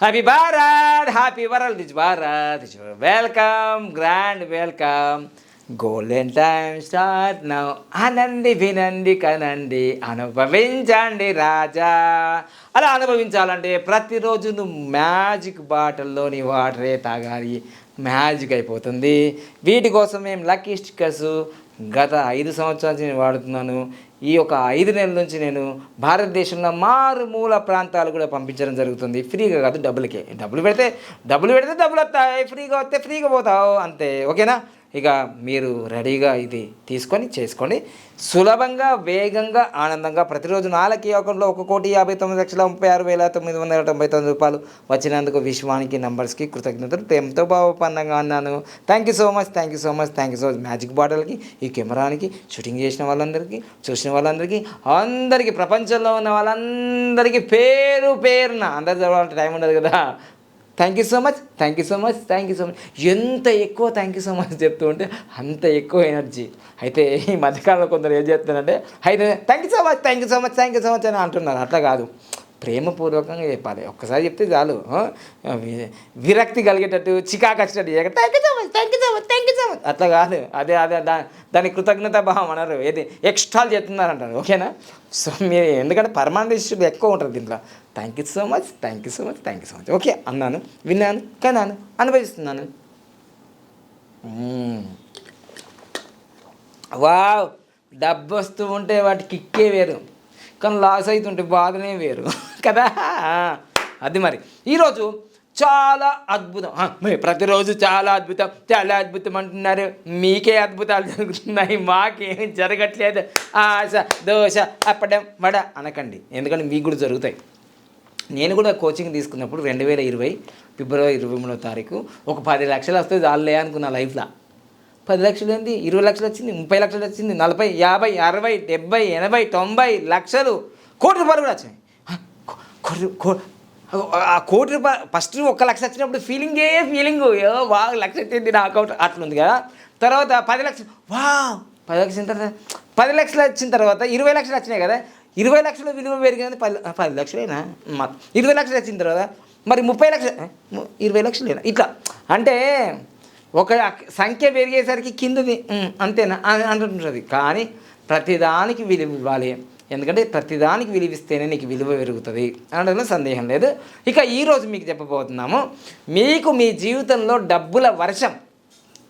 Happy Bharat happy world this Bharat welcome grand welcome golden time start now అనండి వినండి కనండి అనుభవించండి రాజా. అలా అనుభవించాలంటే ప్రతిరోజు నువ్వు మ్యాజిక్ బాటిల్లోని వాటరే తాగాలి. మ్యాజిక్ అయిపోతుంది. వీటి కోసం మేము లక్కీ స్టిక్కర్స్ గత ఐదు సంవత్సరాల నుంచి నేను వాడుతున్నాను. ఈ యొక్క ఐదు నెలల నుంచి నేను భారతదేశంలో మారుమూల ప్రాంతాలు కూడా పంపించడం జరుగుతుంది. ఫ్రీగా కాదు డబ్బులకే డబ్బులు పెడితే డబ్బులు పెడితే డబ్బులు వస్తాయి. ఫ్రీగా వస్తే ఫ్రీగా పోతావు అంతే. ఓకేనా? ఇక మీరు రెడీగా ఇది తీసుకొని చేసుకోండి సులభంగా వేగంగా ఆనందంగా ప్రతిరోజు నాలుగు యోగంలో ఒక కోటి యాభై తొమ్మిది లక్షల ముప్పై ఆరు వేల తొమ్మిది వందల తొంభై తొమ్మిది రూపాయలు వచ్చినందుకు విశ్వానికి నంబర్స్కి కృతజ్ఞతలు. ప్రేమతో భావపన్నంగా అన్నాను thank you so much thank you so much thank you so much magic బాటిల్కి ఈ కెమెరానికి షూటింగ్ చేసిన వాళ్ళందరికీ చూసిన వాళ్ళందరికీ అందరికీ ప్రపంచంలో ఉన్న వాళ్ళందరికీ పేరు పేరున అందరు చదవాలంటే టైం ఉండదు కదా. Thank you so much thank you so much thank you so much ఎంత ఎక్కువ థ్యాంక్ యూ సో మచ్ చెప్తూ ఉంటే అంత ఎక్కువ ఎనర్జీ అయితే ఈ మధ్యకాలంలో కొందరు ఏం చేస్తున్నారంటే అయితే thank you so much thank you so much thank you so much అని అంటున్నారు అట్లా కాదు ప్రేమపూర్వకంగా చెప్పాలి ఒక్కసారి చెప్తే చాలు వి- విరక్తి కలిగేటట్టు చికాకు వచ్చినట్టు చేయక thank you so much thank you so much thank you so much అట్లా కాదు అదే అదే దా దాని కృతజ్ఞత భావం అన్నారు ఏది ఎక్స్ట్రాలు చెప్తున్నారంటారు ఓకేనా సో మీరు ఎందుకంటే పరమానంద ఎక్కువ ఉంటుంది దీంట్లో thank you so much thank you so much thank you so much okay అన్నాను విన్నాను కన్నాను అనుభవిస్తున్నాను. వావ్ డబ్బు వస్తూ ఉంటే వాటి కిక్కే వేరు. కానీ లాస్ అవుతుంటే బాధనే వేరు. కదా? అది మరి. ఈరోజు చాలా అద్భుతం. ప్రతిరోజు చాలా అద్భుతం చాలా అద్భుతం అంటున్నారు. మీకే అద్భుతాలు జరుగుతున్నాయి. మాకేం జరగట్లేదు. ఆశ దోశ అప్పడం వడ అనకండి. ఎందుకంటే మీకు కూడా జరుగుతాయి. నేను కూడా కోచింగ్ తీసుకున్నప్పుడు రెండు వేల ఇరవై ఫిబ్రవరి ఇరవై మూడో తారీఖు ఒక పది లక్షలు వస్తే చాలులే అనుకున్న లైఫ్లో పది లక్షలు ఏంది? ఇరవై లక్షలు వచ్చింది ముప్పై లక్షలు వచ్చింది నలభై యాభై అరవై డెబ్బై ఎనభై తొంభై లక్షలు కోటి రూపాయలు కూడా వచ్చినాయి. ఆ, కోటి ఆ కోటి రూపాయలు ఫస్ట్ ఒక్క లక్ష వచ్చినప్పుడు ఫీలింగే ఫీలింగ్ ఏ వా లక్ష వచ్చింది నా అకౌంట్ అట్లుంది కదా. తర్వాత పది లక్షలు వా పది లక్షలు తర్వాత పది లక్షలు వచ్చిన తర్వాత ఇరవై లక్షలు వచ్చినాయి కదా. ఇరవై లక్షల విలువ పెరిగింది పది పది లక్షలేనా? మా ఇరవై లక్షలు వచ్చిన తర్వాత మరి ముప్పై లక్షలు ఇరవై లక్షలేనా? ఇట్లా. అంటే ఒక సంఖ్య పెరిగేసరికి కిందది అంతేనా? అని అంటుంటుంది. కానీ ప్రతిదానికి విలువ ఇవ్వాలి. ఎందుకంటే ప్రతిదానికి విలువ ఇస్తేనే నీకు విలువ పెరుగుతుంది అనడంలో సందేహం లేదు. ఇక ఈరోజు మీకు చెప్పబోతున్నాము మీకు మీ జీవితంలో డబ్బుల వర్షం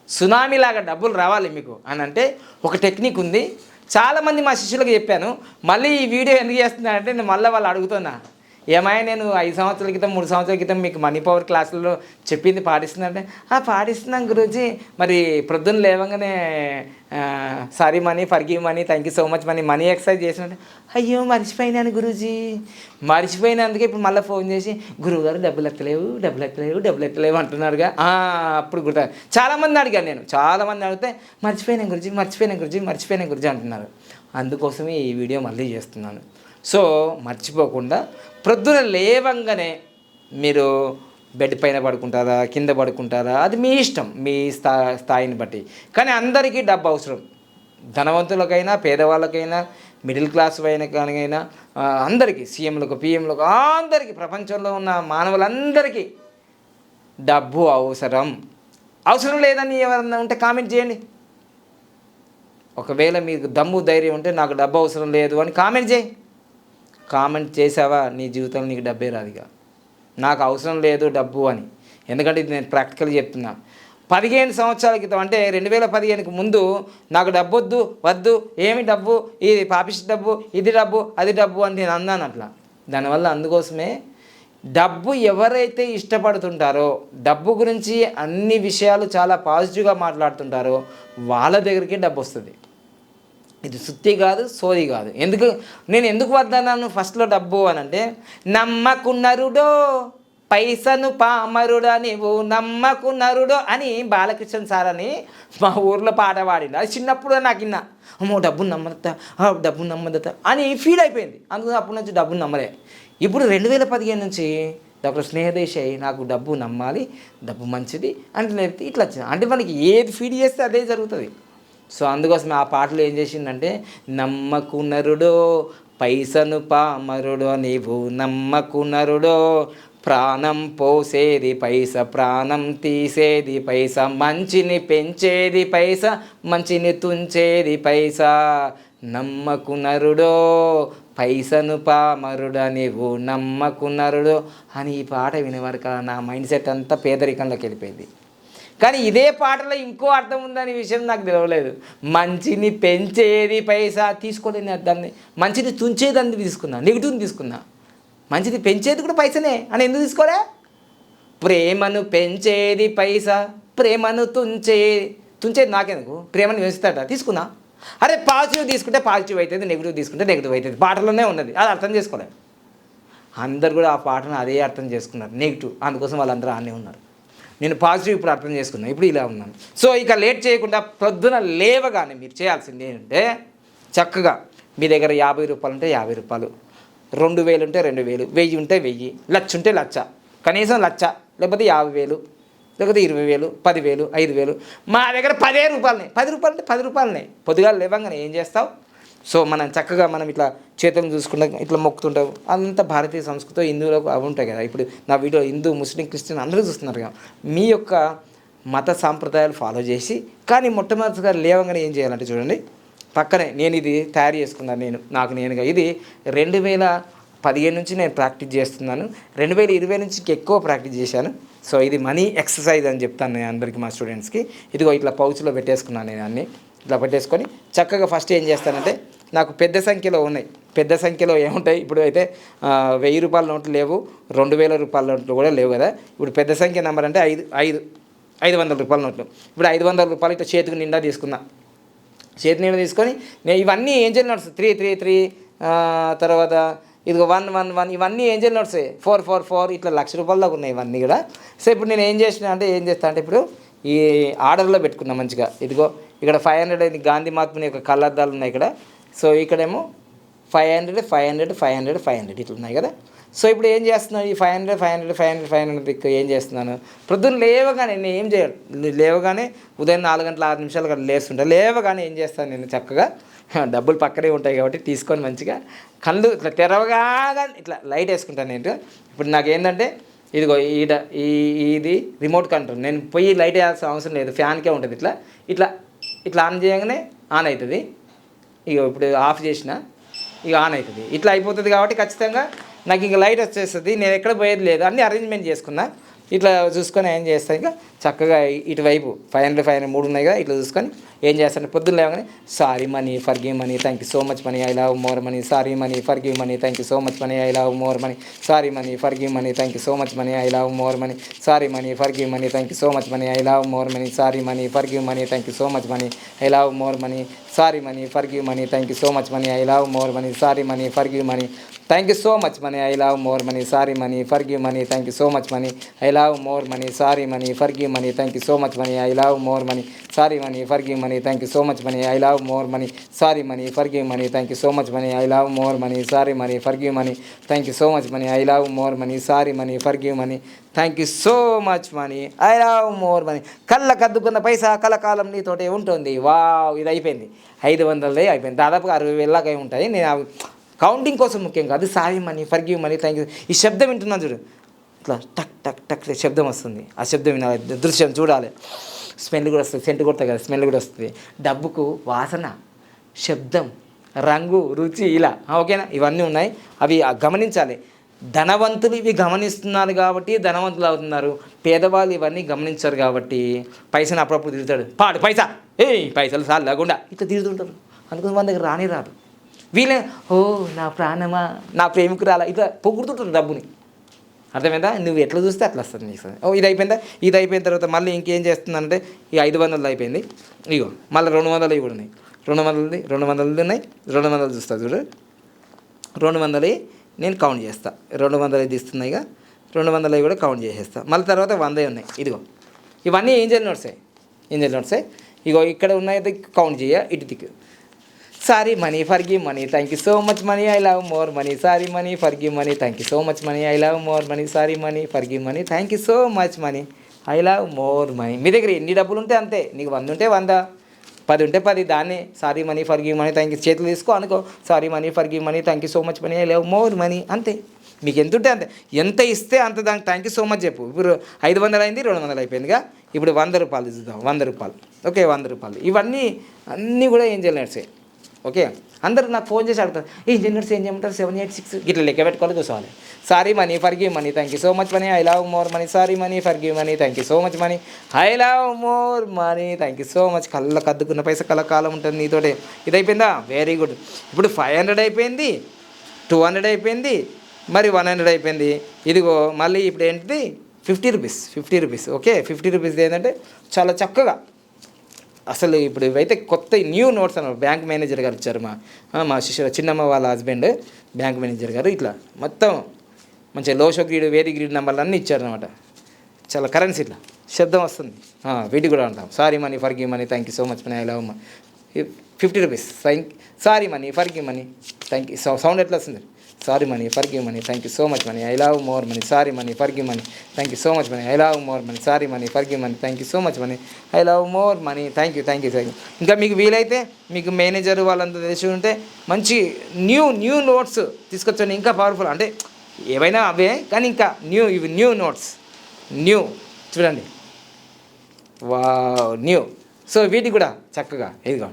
సునామీలాగా డబ్బులు రావాలి మీకు అని అంటే ఒక టెక్నిక్ ఉంది. చాలామంది మా శిష్యులకు చెప్పాను మళ్ళీ ఈ వీడియో ఎందుకు చేస్తున్నానంటే నేను మళ్ళీ వాళ్ళు అడుగుతున్నా. ఏమైనా నేను ఐదు సంవత్సరాల క్రితం మూడు సంవత్సరాల క్రితం మీకు మనీ పవర్ క్లాసుల్లో చెప్పింది పాటిస్తుందంటే "ఆ, పాటిస్తున్నాం గురూజీ. మరి ప్రొద్దున లేవగానే sorry money forgive money thank you so much money money exercise చేసినట్టు అయ్యో మర్చిపోయినాను గురూజీ. మర్చిపోయినందుకే ఇప్పుడు మళ్ళీ ఫోన్ చేసి గురువు గారు డబ్బులు ఎత్తలేవు డబ్బులు ఎత్తలేవు డబ్బులు ఎత్తలేవు అంటున్నారుగా. అప్పుడు గుర్తు చాలామంది అడిగాను నేను చాలామంది అడిగితే మర్చిపోయినా గురుజీ మర్చిపోయినా గురుజీ మర్చిపోయినా గురుజీ అంటున్నారు. అందుకోసమే ఈ వీడియో మళ్ళీ చేస్తున్నాను. సో మర్చిపోకుండా ప్రొద్దున లేవంగానే మీరు బెడ్ పైన పడుకుంటారా కింద పడుకుంటారా? అది మీ ఇష్టం మీ స్థా స్థాయిని బట్టి. కానీ అందరికీ డబ్బు అవసరం. ధనవంతులకైనా పేదవాళ్ళకైనా మిడిల్ క్లాస్ అయినా కానికైనా అందరికీ సీఎంలకు పిఎంలకు అందరికీ ప్రపంచంలో ఉన్న మానవులందరికీ డబ్బు అవసరం. అవసరం లేదని ఎవరన్నా ఉంటే కామెంట్ చేయండి. ఒకవేళ మీకు దమ్ము ధైర్యం ఉంటే నాకు డబ్బు అవసరం లేదు అని కామెంట్ చేయి. కామెంట్ చేసావా? నీ జీవితంలో నీకు డబ్బే రాదుగా. నాకు అవసరం లేదు డబ్బు అని. ఎందుకంటే ఇది నేను ప్రాక్టికల్ చెప్తున్నా. పదిహేను సంవత్సరాల క్రితం అంటే రెండు వేల పదిహేనుకి ముందు నాకు డబ్బు వద్దు వద్దు ఏమి డబ్బు ఇది పాపిస్ట్ డబ్బు ఇది డబ్బు అది డబ్బు అని నేను అన్నాను అట్లా. దానివల్ల అందుకోసమే డబ్బు ఎవరైతే ఇష్టపడుతుంటారో డబ్బు గురించి అన్ని విషయాలు చాలా పాజిటివ్గా మాట్లాడుతుంటారో వాళ్ళ దగ్గరికి డబ్బు వస్తుంది. ఇది సుత్తి కాదు సోది కాదు. ఎందుకు? నేను ఎందుకు వద్దన్నాను? ఫస్ట్లో డబ్బు అని అంటే నమ్మకున్నరుడో పైసను పామరుడా నీవు నమ్మకున్నరుడో అని బాలకృష్ణ సార్ అని మా ఊర్లో పాట పాడి అది చిన్నప్పుడు నాకు ఇన్న అమ్మో డబ్బును నమ్మదత్తా డబ్బును నమ్మదత్తా అని ఫీల్ అయిపోయింది. అందుకని అప్పటి నుంచి డబ్బును నమ్మలే. ఇప్పుడు రెండు వేల పదిహేను నుంచి డాక్టర్ స్నేహదేశాయి నాకు డబ్బు నమ్మాలి డబ్బు మంచిది అంటే ఇట్లా వచ్చింది అంటే మనకి ఏది ఫీడ్ చేస్తే అదే జరుగుతుంది. సో అందుకోసం ఆ పాటలో ఏం చేసిందంటే నమ్మకునరుడో పైసను పామరుడో నీవు నమ్మకునరుడో ప్రాణం పోసేది పైస ప్రాణం తీసేది పైస మంచిని పెంచేది పైస మంచిని తుంచేది పైస. నమ్మకు నరుడో పైసను పామరుడా నీవు నమ్మకునరుడు అని ఈ పాట వినేవారు నా మైండ్ సెట్ అంతా పేదరికంలోకి వెళ్ళిపోయింది. కానీ ఇదే పాటలో ఇంకో అర్థం ఉందనే విషయం నాకు తెలియలేదు మంచిని పెంచేది పైసా తీసుకోలేని అర్థాన్ని. మంచిని తుంచేది తీసుకున్నా నెగిటివ్ని తీసుకున్నా. మంచిది పెంచేది కూడా పైసనే. అని ఎందుకు తీసుకోలే? ప్రేమను పెంచేది పైసా ప్రేమను తుంచే తుంచేది నాకెందుకు? ప్రేమను పెంచుతాడ తీసుకున్నా. అరే పాజిటివ్ తీసుకుంటే పాజిటివ్ అవుతుంది నెగిటివ్ తీసుకుంటే నెగిటివ్ అవుతుంది పాటలోనే ఉన్నది అది అర్థం చేసుకోలేదు అందరు కూడా ఆ పాటను అదే అర్థం చేసుకున్నారు నెగిటివ్. అందుకోసం వాళ్ళందరూ ఆనే ఉన్నారు. నేను పాజిటివ్ ఇప్పుడు అర్థం చేసుకున్నాను ఇప్పుడు ఇలా ఉన్నాను. సో ఇక లేట్ చేయకుండా పొద్దున లేవగానే మీరు చేయాల్సింది ఏంటంటే చక్కగా మీ దగ్గర యాభై రూపాయలు ఉంటే యాభై రూపాయలు రెండు వేలు ఉంటే రెండు వేలు వెయ్యి ఉంటే వెయ్యి లక్ష ఉంటే లక్ష కనీసం లక్ష లేకపోతే యాభై వేలు లేకపోతే ఇరవై వేలు పదివేలు ఐదు వేలు మా దగ్గర పదే రూపాయలనే పది రూపాయలు అంటే పది రూపాయలనే పొద్దుగా లేవంగానే ఏం చేస్తావు? సో మనం చక్కగా మనం ఇట్లా చేతులను చూసుకుంటా ఇట్లా మొక్కుతుంటాం. అంత భారతీయ సంస్కృతి హిందువులకు అవి ఉంటాయి కదా. ఇప్పుడు నా వీడియో హిందూ ముస్లిం క్రిస్టియన్ అందరూ చూస్తున్నారు కదా. మీ యొక్క మత సాంప్రదాయాలు ఫాలో చేసి కానీ మొట్టమొదటిగా లేవగానే ఏం చేయాలంటే చూడండి పక్కనే నేను ఇది తయారు చేసుకున్నాను నేను నాకు నేనుగా. ఇది రెండు వేల పదిహేను నుంచి నేను ప్రాక్టీస్ చేస్తున్నాను. రెండు వేల ఇరవై నుంచి ఎక్కువ ప్రాక్టీస్ చేశాను. సో ఇది మనీ ఎక్సర్సైజ్ అని చెప్తాను నేను అందరికీ మా స్టూడెంట్స్కి ఇదిగో ఇట్లా పౌచ్లో పెట్టేసుకున్నాను నేను అన్నీ. ఇట్లా పెట్టేసుకొని చక్కగా ఫస్ట్ ఏం చేస్తానంటే నాకు పెద్ద సంఖ్యలో ఉన్నాయి. పెద్ద సంఖ్యలో ఏముంటాయి? ఇప్పుడు అయితే వెయ్యి రూపాయల నోట్లు లేవు. రెండు వేల రూపాయల నోట్లు కూడా లేవు కదా. ఇప్పుడు పెద్ద సంఖ్య నెంబర్ అంటే ఐదు ఐదు ఐదు వందల రూపాయల నోట్లు. ఇప్పుడు ఐదు వందల రూపాయలు ఇట్లా చేతికి నిండా తీసుకున్నా. చేతి నిండా తీసుకొని నేను ఇవన్నీ angel notes. Three three three తర్వాత ఇదిగో వన్ వన్ వన్ ఇవన్నీ angel notes. Four four four ఇట్లా లక్ష రూపాయల దాకా ఉన్నాయి ఇవన్నీ కూడా. సో ఇప్పుడు నేను ఏం చేసిన అంటే ఏం చేస్తా అంటే ఇప్పుడు ఈ ఆర్డర్లో పెట్టుకున్నా మంచిగా. ఇదిగో ఇక్కడ ఫైవ్ హండ్రెడ్ గాంధీ మహాత్ముని యొక్క కళ్ళద్దాలు ఉన్నాయి ఇక్కడ. సో ఇక్కడేమో five hundred five hundred five hundred five hundred ఇట్లా ఉన్నాయి కదా. సో ఇప్పుడు ఏం చేస్తున్నాను ఈ five hundred five hundred five hundred five hundred ఏం చేస్తున్నాను? ప్రొద్దున లేవగానే నేను ఏం చేయాలి? లేవగానే ఉదయం నాలుగు గంటల ఆరు నిమిషాలు అక్కడ లేస్తుంటా. లేవగానే ఏం చేస్తాను నేను చక్కగా? డబ్బులు పక్కనే ఉంటాయి కాబట్టి తీసుకొని మంచిగా కళ్ళు ఇట్లా తెరవగానే ఇట్లా లైట్ వేసుకుంటాను నేను. ఇప్పుడు నాకు ఏంటంటే ఇదిగో ఈడ ఈ ఇది రిమోట్ కంట్రోల్. నేను పోయి లైట్ వేయాల్సిన అవసరం లేదు. ఫ్యాన్కే ఉంటుంది ఇట్లా. ఇట్లా ఇట్లా ఆన్ చేయగానే ఆన్ అవుతుంది. ఇక ఇప్పుడు ఆఫ్ చేసిన ఇక ఆన్ అవుతుంది ఇట్లా అయిపోతుంది కాబట్టి ఖచ్చితంగా నాకు ఇంక లైట్ వచ్చేస్తుంది నేను ఎక్కడ పోయేది లేదు అన్ని అరేంజ్మెంట్ చేసుకున్నా. ఇట్లా చూసుకొని ఏం చేస్తాను ఇంకా చక్కగా ఇటువైపు ఫైవ్ హండ్రెడ్ ఫైవ్ హండ్రెడ్ మూడు ఉన్నాయి కదా ఇట్లా చూసుకొని ఏం చేస్తాను పొద్దున్న లేవగానే sorry money forgive money thank you so much money I love more money sorry money forgive money thank you so much money I love more money sorry money forgive money thank you so much money I love more money sorry money forgive money thank you so much money I love more money sorry money forgive money thank you so much money I love more money sorry money for give money thank you so much money I love more money sorry money for give money thank you so much money I love more money sorry money for give money thank you so much money I love more money sorry money for give money thank you so much money I love more money sorry money for give money thank you so much money I love more money sorry money for give money thank you so much money I love more money sorry money for give money thank you so much money I love more money sorry money for give money thank you so much money I love more money కళ్ళ కద్దుకున్న పైసా కలకాలం నీతోటే ఉంటుంది. Wow ఇది అయిపోయింది. ఐదు వందలది అయిపోయింది. దాదాపుగా అరవై వేలాగా అయి ఉంటాయి. నేను కౌంటింగ్ కోసం ముఖ్యం కాదు. Sorry money for give money thank you ఈ శబ్దం వింటున్నాను చూడు. ఇట్లా టక్ టక్ టక్ శబ్దం వస్తుంది. ఆ శబ్దం వినాలి. దృశ్యం చూడాలి. స్మెల్ కూడా వస్తుంది. సెంటు కొడతాయి కదా. స్మెల్ కూడా వస్తుంది. డబ్బుకు వాసన శబ్దం రంగు రుచి ఇలా. ఓకేనా? ఇవన్నీ ఉన్నాయి. అవి ఆ గమనించాలి. ధనవంతులు ఇవి గమనిస్తున్నారు కాబట్టి ధనవంతులు అవుతున్నారు. పేదవాళ్ళు ఇవన్నీ గమనించారు కాబట్టి పైసలు అప్పుడప్పుడు తిరుగుతాడు పాడు పైసా ఏ పైసలు సార్ లేకుండా ఇట్లా తిరుగుతుంటారు అందుకని మన దగ్గర రాని రాదు. వీళ్ళే ఓ నా ప్రాణమా నా ప్రేమికురాలా ఇట్లా పొగుడుతుంటారు డబ్బుని. అర్థమైందా? నువ్వు ఎట్లా చూస్తే అట్లా వస్తుంది నీకు. ఓ ఇది అయిపోయిందా? ఇది అయిపోయిన తర్వాత మళ్ళీ ఇంకేం చేస్తుందంటే ఈ ఐదు వందలు అయిపోయింది. ఇగో మళ్ళీ రెండు వందలు ఇవి ఉన్నాయి. రెండు వందలది రెండు వందలది ఉన్నాయి రెండు వందలు చూస్తా చూడు. రెండు వందలు నేను కౌంట్ చేస్తా. రెండు వందలు తీస్తున్నాయి ఇక రెండు వందలు కూడా కౌంట్ చేసేస్తా. మళ్ళీ తర్వాత వందే ఉన్నాయి. ఇదిగో. ఇవన్నీ ఏంజల్ నోట్సే ఏంజల్ నోట్సే ఇగో ఇక్కడ ఉన్నాయి కౌంట్ చేయ. ఇటు దిక్కు. Sorry money for give money thank you so much money I love more money sorry money for give money thank you so much money I love more money sorry money for give money thank you so much money I love more money మీ దగ్గర ఎన్ని డబ్బులు ఉంటే అంతే. నీకు వంద ఉంటే వంద. పది ఉంటే పది దాన్నే sorry money for give money thank you చేతులు తీసుకో అనుకో sorry money for give money thank you so much money లేవు మోర్ మనీ అంతే. మీకు ఎంత ఉంటే అంతే. ఎంత ఇస్తే అంత దానికి థ్యాంక్ యూ సో మచ్ చెప్పు. ఇప్పుడు ఐదు వందలు అయింది రెండు వందలు అయిపోయిందిగా. ఇప్పుడు వంద రూపాయలు చూద్దాం వంద రూపాయలు. ఓకే వంద రూపాయలు. ఇవన్నీ అన్నీ కూడా ఏం నట్సే. ఓకే? అందరూ నాకు ఫోన్ చేసి అడుగుతారు ఈ ఇంజనీర్స్ ఏం చేయమంటారు? సెవెన్ ఎయిట్ సిక్స్ ఇట్లా లెక్క పెట్టుకోవాలి చూసుకోవాలి sorry money for give money thank you so much money I love more money sorry money for give money thank you so much money I love more money thank you so much కళ్ళ కద్దుకున్న పైస కళ్ళ కాలం ఉంటుంది నీతోటే. ఇది అయిపోయిందా very good ఇప్పుడు ఫైవ్ హండ్రెడ్ అయిపోయింది టూ హండ్రెడ్ అయిపోయింది మరి వన్ హండ్రెడ్ అయిపోయింది. ఇదిగో మళ్ళీ ఇప్పుడు ఏంటిది? Fifty rupees fifty rupees okay fifty rupees ఏంటంటే చాలా చక్కగా అసలు ఇప్పుడు ఇవైతే కొత్త న్యూ నోట్స్ అన్నమాట. బ్యాంక్ మేనేజర్ గారు ఇచ్చారు మా మా శిష్యుడు చిన్నమ్మ వాళ్ళ హస్బెండ్ బ్యాంక్ మేనేజర్ గారు ఇట్లా మొత్తం మంచిగా లోషో గ్రీడ్ వేది గ్రీడ్ నెంబర్లు అన్నీ ఇచ్చారనమాట చాలా కరెన్సీ ఇట్లా శబ్దం వస్తుంది. వీటి కూడా అంటాం. Sorry money for give money thank you so much money I love fifty rupees thank sorry money for give money thank you sound ఎట్లా వస్తుంది? Sorry money for money thank you so much money I love more money sorry money for money thank you so much money I love more money sorry money for money thank you so much money I love more money thank you thank you thank you ఇంకా మీకు వీలైతే మీకు manager వాళ్ళంతా తెలిసి ఉంటే మంచి new new notes తీసుకొచ్చండి. ఇంకా powerful అంటే ఏవైనా అవే కానీ ఇంకా న్యూ ఇవి న్యూ నోట్స్ న్యూ చూడండి. వా న్యూ సో వీటికి కూడా చక్కగా ఇదిగో.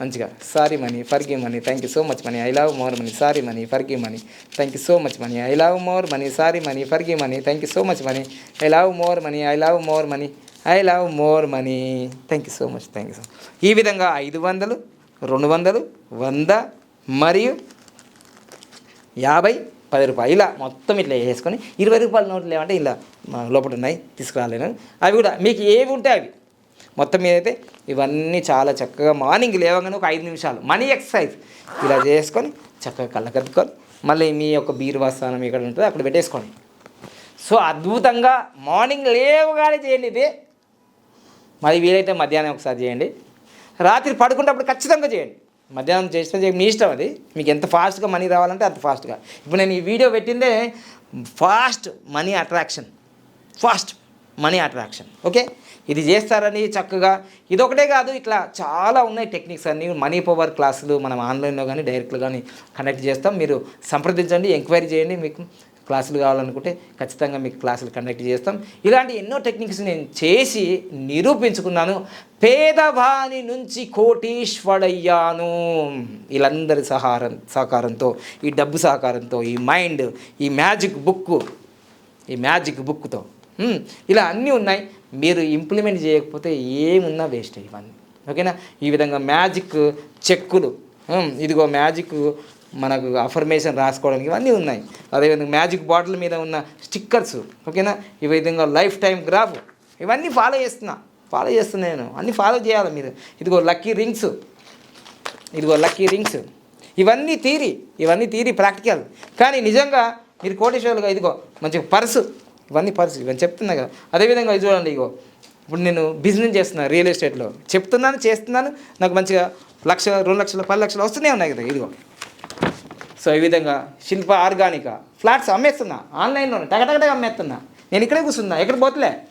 మంచిగా. Sorry money for give money thank you so much money I love more money sorry money for give money thank you so much money I love more money sorry money for give money thank you so much money I love more money I love more money I love more money thank you so much thank you so ఈ విధంగా ఐదు వందలు రెండు వందలు వంద మరియు యాభై పది రూపాయలు. ఇలా మొత్తం ఇట్లా వేసుకొని ఇరవై రూపాయల నోట్లు ఏమంటే ఇలా లోపల ఉన్నాయి తీసుకురాలేను. అవి కూడా మీకు ఏవి ఉంటాయి అవి. మొత్తం మీద అయితే ఇవన్నీ చాలా చక్కగా మార్నింగ్ లేవగానే ఒక ఐదు నిమిషాలు. మనీ ఎక్సర్సైజ్ ఇలా చేసుకొని చక్కగా కళ్ళకద్దుకొని మళ్ళీ మీ యొక్క బీరువా స్థానం ఇక్కడ ఉంటుంది అక్కడ పెట్టేసుకోండి. సో అద్భుతంగా మార్నింగ్ లేవగానే చేయండి ఇది. మరి వీలైతే మధ్యాహ్నం ఒకసారి చేయండి. రాత్రి పడుకున్నప్పుడు ఖచ్చితంగా చేయండి. మధ్యాహ్నం చేస్తే మీ ఇష్టం అది. మీకు ఎంత ఫాస్ట్గా మనీ రావాలంటే అంత ఫాస్ట్గా ఇప్పుడు నేను ఈ వీడియో పెట్టిందే fast money attraction fast money attraction okay ఇది చేస్తారని చక్కగా ఇదొకటే కాదు ఇట్లా చాలా ఉన్నాయి టెక్నిక్స్ అన్ని. మనీ పవర్ క్లాసులు మనం ఆన్లైన్లో కానీ డైరెక్ట్లో కానీ కండక్ట్ చేస్తాం. మీరు సంప్రదించండి ఎంక్వైరీ చేయండి మీకు క్లాసులు కావాలనుకుంటే ఖచ్చితంగా మీకు క్లాసులు కండక్ట్ చేస్తాం. ఇలాంటి ఎన్నో టెక్నిక్స్ నేను చేసి నిరూపించుకున్నాను. పేదవాణి నుంచి కోటీశ్వడయ్యాను వీళ్ళందరి సహారం సహకారంతో ఈ డబ్బు సహకారంతో ఈ మైండ్ ఈ మ్యాజిక్ బుక్ ఈ మ్యాజిక్ బుక్తో ఇలా అన్నీ ఉన్నాయి. మీరు ఇంప్లిమెంట్ చేయకపోతే ఏమున్నా వేస్ట్ ఇవన్నీ. ఓకేనా ఈ విధంగా మ్యాజిక్ చెక్కులు ఇదిగో మ్యాజిక్ మనకు అఫర్మేషన్ రాసుకోవడానికి ఇవన్నీ ఉన్నాయి. అదేవిధంగా మ్యాజిక్ బాటిల్ మీద ఉన్న స్టిక్కర్స్ ఓకేనా ఈ విధంగా లైఫ్ టైం గ్రాఫ్ ఇవన్నీ ఫాలో చేస్తున్నా. ఫాలో చేస్తున్నా నేను. అన్నీ ఫాలో చేయాలి మీరు. ఇదిగో లక్కీ రింగ్స్ ఇదిగో లక్కీ రింగ్స్ ఇవన్నీ తీరి ఇవన్నీ తీరి ప్రాక్టికల్ కానీ నిజంగా మీరు కోటేశ్వర్లుగా ఇదిగో మంచి పర్సు ఇవన్నీ పరిస్థితి ఇవన్నీ చెప్తున్నా కదా. అదేవిధంగా ఇది చూడండి ఇగో. ఇప్పుడు నేను బిజినెస్ చేస్తున్నాను రియల్ ఎస్టేట్లో చెప్తున్నాను చేస్తున్నాను. నాకు మంచిగా లక్ష రెండు లక్షలు పది లక్షలు వస్తూనే ఉన్నాయి కదా ఇదిగో. సో ఈ విధంగా శిల్ప ఆర్గానిక. ఫ్లాట్స్ అమ్మేస్తున్నా. ఆన్లైన్లో టగటగటగా అమ్మేస్తున్నా. నేను ఇక్కడే కూర్చున్నా. ఎక్కడ పోతలే?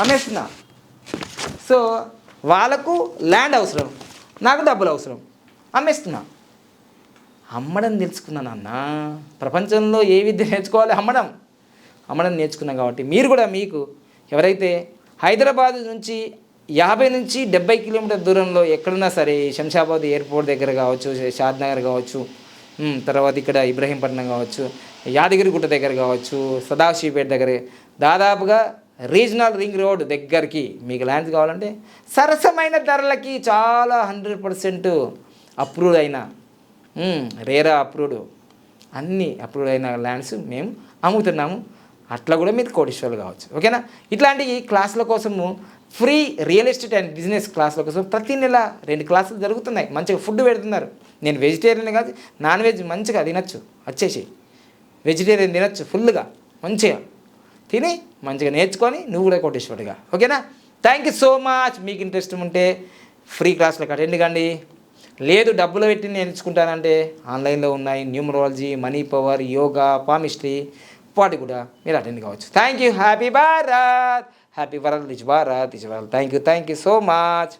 అమ్మేస్తున్నా. సో వాళ్ళకు ల్యాండ్ అవసరం. నాకు డబ్బులు అవసరం. అమ్మేస్తున్నా. అమ్మడం తెలుసుకున్నాను అన్న ప్రపంచంలో ఏ విద్య నేర్చుకోవాలి? అమ్మడం. అమ్మడం నేర్చుకున్నాం కాబట్టి. మీరు కూడా మీకు ఎవరైతే హైదరాబాద్ నుంచి యాభై నుంచి డెబ్బై కిలోమీటర్ దూరంలో ఎక్కడున్నా సరే శంషాబాద్ ఎయిర్పోర్ట్ దగ్గర కావచ్చు షాద్నగర్ కావచ్చు తర్వాత ఇక్కడ ఇబ్రహీంపట్నం కావచ్చు యాదగిరిగుట్ట దగ్గర కావచ్చు సదాశివపేట దగ్గర దాదాపుగా రీజనల్ రింగ్ రోడ్ దగ్గరికి మీకు ల్యాండ్స్ కావాలంటే సరసమైన ధరలకి చాలా హండ్రెడ్ పర్సెంట్ అప్రూవ్డ్ అయిన రేరా అప్రూవ్డ్ అన్ని అప్రూవ్డ్ అయిన ల్యాండ్స్ మేము అమ్ముతున్నాము. అట్లా కూడా మీరు కోటీశ్వర్లు కావచ్చు. ఓకేనా? ఇట్లాంటి క్లాసుల కోసము free real estate and business క్లాసుల కోసం ప్రతి నెల రెండు క్లాసులు జరుగుతున్నాయి. మంచిగా ఫుడ్ పెడుతున్నారు. నేను వెజిటేరియన్ కాదు నాన్ వెజ్ మంచిగా తినచ్చు. వచ్చేసి వెజిటేరియన్ తినచ్చు ఫుల్గా మంచిగా. తిని మంచిగా నేర్చుకొని నువ్వు కూడా కోటేశ్వరుడిగా. ఓకేనా? థ్యాంక్ యూ సో మచ్ మీకు ఇంట్రెస్ట్ ఉంటే ఫ్రీ క్లాసులకు అటెండ్ కండి. లేదు డబ్బులు పెట్టి నేర్చుకుంటానంటే ఆన్లైన్లో ఉన్నాయి. Numerology money power yoga palmistry. వాటి కూడా మీరు అటెండ్ కావచ్చు. Thank you happy Bharat happy world is Bharat is world thank you thank you so much